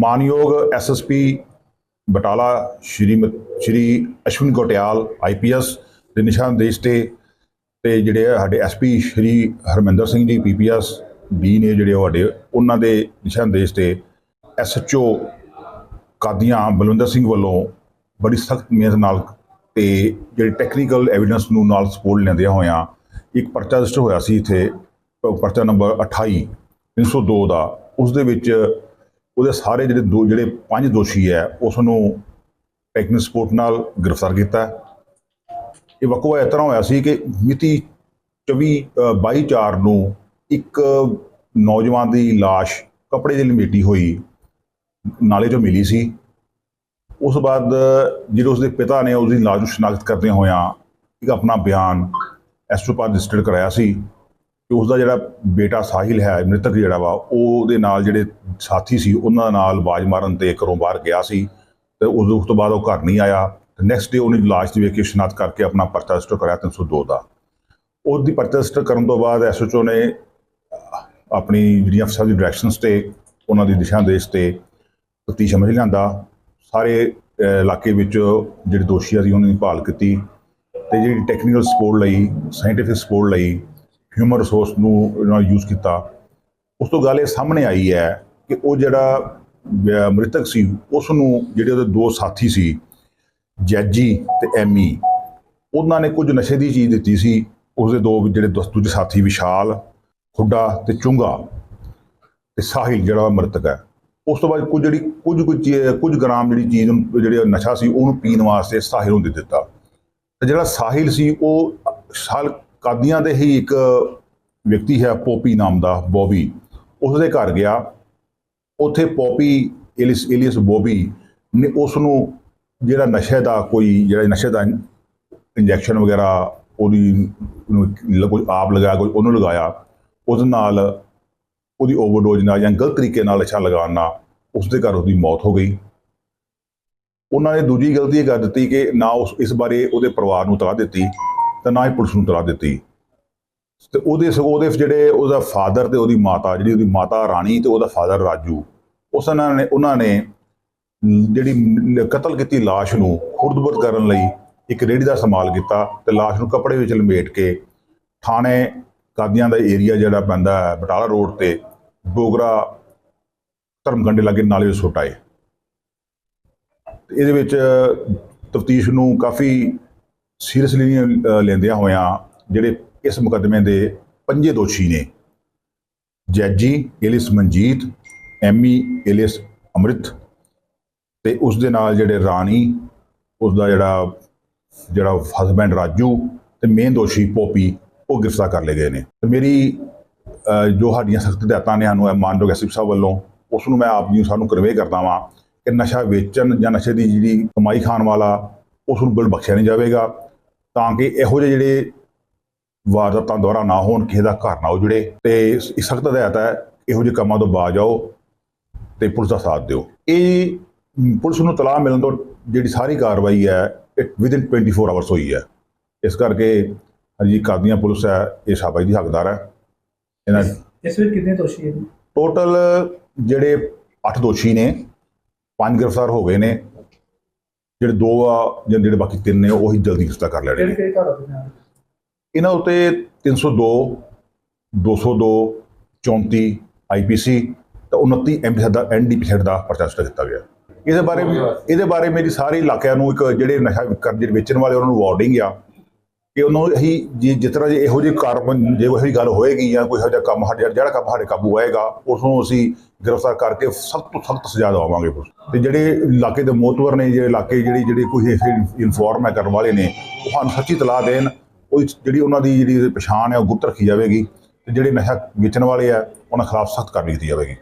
ਮਾਨਯੋਗ SSP Batala Shri Shri Ashwin Kotiyal IPS ਦੇ ਨਿਸ਼ਾਨਦੇਸ਼ ਤੇ ਤੇ ਜਿਹੜੇ ਆ ਸਾਡੇ ਐਸਪੀ ਸ਼੍ਰੀ ਹਰਮਿੰਦਰ ਸਿੰਘ ਜੀ ਪੀਪੀਐਸ ਡੀ ਨੇ ਜਿਹੜੇ ਸਾਡੇ, ਉਹਨਾਂ ਦੇ ਨਿਸ਼ਾਨਦੇਸ਼ ਤੇ ਐਸਐਚਓ ਕਾਦੀਆਂ ਬਲਵਿੰਦਰ ਸਿੰਘ ਵੱਲੋਂ ਬੜੀ ਸਖਤ ਮਿਹਨਤ ਨਾਲ ਤੇ ਜਿਹੜੇ ਟੈਕਨੀਕਲ ਐਵੀਡੈਂਸ ਨੂੰ ਨਾਲ ਸਪੋਰਟ ਲੈਂਦਿਆਂ ਹੋਇਆਂ ਇੱਕ ਪਰਚਾ ਰਜਿਸਟਰ ਹੋਇਆ ਸੀ ਇੱਥੇ, ਪਰਚਾ ਨੰਬਰ 28 302 ਦਾ, ਉਸ ਦੇ ਵਿੱਚ ਉਹਦੇ ਸਾਰੇ ਜਿਹੜੇ ਦੋ ਜਿਹੜੇ ਪੰਜ ਦੋਸ਼ੀ ਹੈ ਉਸ ਨੂੰ ਟੈਕਨਿਕ ਸਪੋਰਟ ਨਾਲ ਗ੍ਰਿਫਤਾਰ ਕੀਤਾ ਇਹ ਵਕਵਾ ਇਸ ਤਰ੍ਹਾਂ ਹੋਇਆ ਸੀ ਕਿ ਮਿਤੀ 24 ਅ, 22 4 ਨੂੰ ਇੱਕ ਨੌਜਵਾਨ ਦੀ ਲਾਸ਼ ਕੱਪੜੇ ਦੀ ਲਪੇਟੀ ਹੋਈ ਨਾਲੇ 'ਚੋਂ ਮਿਲੀ ਸੀ। ਉਸ ਤੋਂ ਬਾਅਦ ਜਿਹੜੇ ਉਸਦੇ ਪਿਤਾ ਨੇ ਉਸਦੀ ਲਾਸ਼ ਨੂੰ ਸ਼ਨਾਖਤ ਕਰਦੇ ਹੋਇਆਂ ਇੱਕ ਆਪਣਾ ਬਿਆਨ ਐਸਟਰੋਪਾਥ ਰਜਿਸਟਰਡ ਕਰਾਇਆ ਸੀ। ਕਿ ਉਸਦਾ ਜਿਹੜਾ ਬੇਟਾ ਸਾਹਿਲ ਹੈ, ਮ੍ਰਿਤਕ ਜਿਹੜਾ ਵਾ, ਉਹਦੇ ਨਾਲ ਜਿਹੜੇ ਸਾਥੀ ਸੀ, ਉਹਨਾਂ ਨਾਲ ਬਾਜ ਮਾਰਨ ਤੇ ਘਰੋਂ ਬਾਹਰ ਗਿਆ ਸੀ ਤੇ ਉਸ ਤੋਂ ਬਾਅਦ ਉਹ ਘਰ ਨਹੀਂ ਆਇਆ। ਤੇ ਨੈਕਸਟ ਡੇ ਉਹਨੇ ਲਾਸ਼ ਦੀ ਵੇਖ ਕੇ ਸ਼ਨਾਖਤ ਕਰਕੇ ਆਪਣਾ ਪਰਚਾ ਰਜਿਸਟਰ ਕਰਾਇਆ 302 ਦਾ ਉਹਦੀ ਪਰਚਾ ਰਜਿਸਟਰ ਕਰਨ ਤੋਂ ਬਾਅਦ ਐਸਐਚਓ ਨੇ ਆਪਣੀ ਜਿਹੜੀਆਂ ਅਫਸਰ ਦੀ ਡਾਇਰੈਕਸ਼ਨਸ ਤੇ, ਉਹਨਾਂ ਦੀ ਦਿਸ਼ਾ ਦੇਸ਼ ਤੇ ਤਫਤੀਸ਼ ਸਮਝ ਲਿਆਂਦਾ। ਸਾਰੇ ਇਲਾਕੇ ਵਿੱਚ ਜਿਹੜੇ ਦੋਸ਼ੀ ਸੀ ਉਹਨਾਂ ਦੀ ਭਾਲ ਕੀਤੀ ਤੇ ਜਿਹੜੀ ਟੈਕਨੀਕਲ ਸਪੋਰਟ ਲਈ ਸਾਇੰਟੀਫਿਕ ਸਪੋਰਟ ਲਈ ਹਿਊਮਨ ਰਿਸੋਰਸ ਨੂੰ ਇਹਨਾਂ ਯੂਜ਼ ਕੀਤਾ, ਉਸ ਤੋਂ ਗੱਲ ਇਹ ਸਾਹਮਣੇ ਆਈ ਹੈ ਕਿ ਉਹ ਜਿਹੜਾ ਮ੍ਰਿਤਕ ਸੀ ਉਸ ਨੂੰ ਜਿਹੜੇ ਉਹਦੇ ਦੋ ਸਾਥੀ ਸੀ, ਜੈਜੀ ਤੇ ਐਮੀ, ਉਹਨਾਂ ਨੇ ਕੁਝ ਨਸ਼ੇ ਦੀ ਚੀਜ਼ ਦਿੱਤੀ ਸੀ, ਉਸਦੇ ਦੋ ਜਿਹੜੇ ਦੋਸਤ ਦੂਜੇ ਸਾਥੀ ਵਿਸ਼ਾਲ, ਖੁੱਡਾ ਤੇ ਚੁੰਗਾ ਤੇ ਸਾਹਿਲ ਜਿਹੜਾ ਮ੍ਰਿਤਕ ਹੈ। ਉਸ ਤੋਂ ਬਾਅਦ ਕੁਝ ਜਿਹੜੀ, ਕੁਝ ਕੁਝ ਚੀ- ਕੁਝ ਗ੍ਰਾਮ ਜਿਹੜੀ ਚੀਜ਼ ਨੂੰ ਜਿਹੜੇ ਨਸ਼ਾ ਸੀ, ਉਹਨੂੰ ਪੀਣ ਵਾਸਤੇ ਸਾਹਿਲ ਨੂੰ ਦੇ ਦਿੱਤਾ। ਤੇ ਜਿਹੜਾ ਸਾਹਿਲ ਸੀ, ਉਹ ਸਾਲ ਕਾਦੀਆਂ ਦੇ ਹੀ ਇੱਕ ਵਿਅਕਤੀ ਹੈ, ਪੋਪੀ ਨਾਮ ਦਾ, ਬੋਬੀ। ਉਸ ਦੇ ਘਰ ਗਿਆ। ਉੱਥੇ ਪੋਪੀ ਇਲਿਸ ਏਲੀਅਸ ਬੋਬੀ ਨੇ ਉਸ ਨੂੰ ਜਿਹੜਾ ਨਸ਼ੇ ਦਾ ਕੋਈ, ਜਿਹੜਾ ਨਸ਼ੇ ਦਾ ਇੰਜੈਕਸ਼ਨ ਵਗੈਰਾ ਉਹਦੀ ਕੋਈ ਆਪ ਲਗਾਇਆ, ਕੋਈ ਉਹਨੂੰ ਲਗਾਇਆ, ਉਹਦੇ ਨਾਲ ਉਹਦੀ ਓਵਰਡੋਜ਼ ਨਾਲ ਜਾਂ ਗਲਤ ਤਰੀਕੇ ਨਾਲ ਨਸ਼ਾ ਲਗਾਉਣ ਨਾਲ ਉਸ ਦੇ ਘਰ ਉਹਦੀ ਮੌਤ ਹੋ ਗਈ। ਉਹਨਾਂ ਨੇ ਦੂਜੀ ਗਲਤੀ ਇਹ ਕਰ ਦਿੱਤੀ ਕਿ ਨਾ ਉਸ, ਇਸ ਬਾਰੇ ਉਹਦੇ ਪਰਿਵਾਰ ਨੂੰ ਤਲਾਹ ਦਿੱਤੀ। ਤੇ ਨਾ ਹੀ ਪੁਲਿਸ ਨੂੰ ਤਲਾ ਦਿੱਤੀ। ਤੇ ਉਹਦੇ ਸਗੋਂ ਉਹਦੇ ਜਿਹੜੇ ਉਹਦਾ ਫਾਦਰ ਤੇ ਉਹਦੀ ਮਾਤਾ, ਜਿਹੜੀ ਉਹਦੀ ਮਾਤਾ ਰਾਣੀ ਤੇ ਉਹਦਾ ਫਾਦਰ ਰਾਜੂ, ਉਸ ਉਹਨਾਂ ਨੇ ਉਹਨਾਂ ਨੇ ਜਿਹੜੀ ਕਤਲ ਕੀਤੀ ਲਾਸ਼ ਨੂੰ ਖੁਰਦਬੁਰਦ ਕਰਨ ਲਈ ਇੱਕ ਰੇੜੀ ਦਾ ਇਸਤੇਮਾਲ ਕੀਤਾ ਤੇ ਲਾਸ਼ ਨੂੰ ਕੱਪੜੇ ਵਿੱਚ ਲਪੇਟ ਕੇ ਥਾਣੇ ਕਾਦੀਆਂ ਦਾ ਏਰੀਆ ਜਿਹੜਾ ਪੈਂਦਾ ਹੈ, ਬਟਾਲਾ ਰੋਡ ਤੇ ਡੋਗਰਾ ਧਰਮਕੰਡੇ ਲਾਗੇ ਨਾਲੇ ਵਿੱਚ ਸੁੱਟ ਆਏ ਇਹਦੇ ਵਿੱਚ ਤਫਤੀਸ਼ ਨੂੰ ਕਾਫੀ ਸੀਰੀਅਸਲੀ ਲੈਂਦਿਆਂ ਹੋਇਆਂ ਜਿਹੜੇ ਇਸ ਮੁਕੱਦਮੇ ਦੇ ਪੰਜੇ ਦੋਸ਼ੀ ਨੇ। ਜੈਜੀ ਏਲਿਸ ਮਨਜੀਤ, ਐਮੀ ਏਲਿਸ ਅੰਮ੍ਰਿਤ ਤੇ ਉਸ ਦੇ ਨਾਲ ਜਿਹੜੇ ਰਾਣੀ, ਉਸ ਦਾ ਜਿਹੜਾ ਜਿਹੜਾ ਹਸਬੈਂਡ ਰਾਜੂ ਤੇ ਮੇਨ ਦੋਸ਼ੀ ਪੋਪੀ, ਉਹ ਗ੍ਰਿਫਤਾਰ ਕਰ ਲਏ ਗਏ ਨੇ। ਤੇ ਮੇਰੀ ਜੋ ਸਾਡੀਆਂ ਸਖਤ ਹਦਾਇਤਾਂ ਨੇ ਸਾਨੂੰ ਇਹ ਮਾਨਯੋਗ ਐਸਪੀ ਸਾਹਿਬ ਵੱਲੋਂ, ਉਸ ਨੂੰ ਮੈਂ ਆਪ ਜੀ ਸਾਨੂੰ ਕਨਵੇ ਕਰਦਾ ਵਾਂ ਕਿ ਨਸ਼ਾ ਵੇਚਣ ਜਾਂ ਨਸ਼ੇ ਦੀ ਜਿਹੜੀ ਕਮਾਈ ਖਾਣ ਵਾਲਾ, ਉਸ ਨੂੰ ਬਿਲ ਬਖਸ਼ਿਆ ਨਹੀਂ ਜਾਵੇਗਾ। ਤਾਂ ਕਿ ਇਹੋ ਜਿਹੇ ਜਿਹੜੇ ਵਾਰਦਾਤਾਂ ਦੁਆਰਾ ਨਾ ਹੋਣ ਕਿਸੇ ਦਾ ਘਰ ਨਾ ਉਜੜੇ ਤੇ ਸਖਤ ਹਦਾਇਤ ਹੈ ਇਹੋ ਜਿਹੇ ਕੰਮਾਂ ਤੋਂ ਬਾਜ ਆਓ ਤੇ ਪੁਲਿਸ ਦਾ ਸਾਥ ਦਿਓ। ਇਹ ਪੁਲਿਸ ਨੂੰ ਤਲਾਹ ਮਿਲਣ ਤੋਂ ਜਿਹੜੀ ਸਾਰੀ ਕਾਰਵਾਈ ਹੈ ਇਹ ਵਿਦਿਨ 24 ਆਵਰਸ ਹੋਈ ਹੈ। ਇਸ ਕਰਕੇ ਹਜੀ ਕਾਦੀਆਂ ਪੁਲਿਸ ਹੈ ਇਹ ਸ਼ਾਬਾਸ਼ ਦੀ ਹੱਕਦਾਰ ਹੈ। ਇਹਨਾਂ ਇਸ ਵਿੱਚ ਕਿੰਨੇ ਦੋਸ਼ੀ ਹਨ ਟੋਟਲ ਜਿਹੜੇ 8 ਦੋਸ਼ੀ ਨੇ ਪੰਜ ਗ੍ਰਿਫਤਾਰ ਹੋ ਗਏ ਨੇ। ਜਿਹੜੇ ਦੋ ਆ ਜਾਂ ਜਿਹੜੇ ਬਾਕੀ ਤਿੰਨ ਨੇ ਉਹੀ ਜਲਦੀ ਗ੍ਰਿਫਤਾਰ ਕਰ ਲੈਣੇ ਕਿਹੜੀ ਨੇ ਕਿਹੜੀ ਧਾਰਾ ਦੇ ਨਾਲ? ਇਹਨਾਂ ਉੱਤੇ 302 202 34 ਆਈਪੀਸੀ ਤੇ 29 ਐਮਪੀ ਦਾ ਐਨਡੀਪੀ ਦਾ ਪਰਚਾ ਰਜਿਸਟਰ ਕੀਤਾ ਗਿਆ। ਇਹਦੇ ਬਾਰੇ ਇਹਦੇ ਬਾਰੇ ਮੇਰੀ ਸਾਰੇ ਇਲਾਕਿਆਂ ਨੂੰ ਇੱਕ ਜਿਹੜੇ ਨਸ਼ਾ ਕਰ ਜਿਹੜੇ ਵੇਚਣ ਵਾਲੇ ਉਹਨਾਂ ਨੂੰ ਵਾਰਨਿੰਗ ਆ। ਕਿ ਉਹਨੂੰ ਅਸੀਂ ਜੇ, ਜਿਸ ਤਰ੍ਹਾਂ ਜੇ ਇਹੋ ਜਿਹੇ ਕਾਰਵਾਈ, ਜੇ ਕੋਈ ਇਹੋ ਜਿਹੀ ਗੱਲ ਹੋਏਗੀ ਜਾਂ ਕੋਈ ਇਹੋ ਜਿਹਾ ਕੰਮ ਸਾਡੇ, ਜਿਹੜਾ ਕੰਮ ਸਾਡੇ ਕਾਬੂ ਆਏਗਾ ਉਸ ਨੂੰ ਅਸੀਂ ਗ੍ਰਿਫਤਾਰ ਕਰਕੇ ਸਖਤ ਤੋਂ ਸਖਤ ਸਜ਼ਾ ਦਵਾਵਾਂਗੇ ਪੁਲਿਸ ਤੇ ਜਿਹੜੇ ਇਲਾਕੇ ਦੇ ਮੋਤਵਰ ਨੇ, ਜਿਹੜੇ ਇਲਾਕੇ ਜਿਹੜੀ ਜਿਹੜੀ ਕੋਈ ਇਨਫੋਰਮ ਹੈ ਕਰਨ ਵਾਲੇ ਨੇ, ਉਹ ਸਾਨੂੰ ਸੱਚੀ ਤਲਾਹ ਦੇਣ, ਉਹ ਜਿਹੜੀ ਉਹਨਾਂ ਦੀ ਜਿਹੜੀ ਪਛਾਣ ਹੈ, ਉਹ ਗੁਪਤ ਰੱਖੀ ਜਾਵੇਗੀ ਤੇ ਜਿਹੜੇ ਨਸ਼ਾ ਵੇਚਣ ਵਾਲੇ ਆ, ਉਹਨਾਂ ਖਿਲਾਫ ਸਖਤ ਕਾਰਵਾਈ ਕੀਤੀ ਜਾਵੇਗੀ।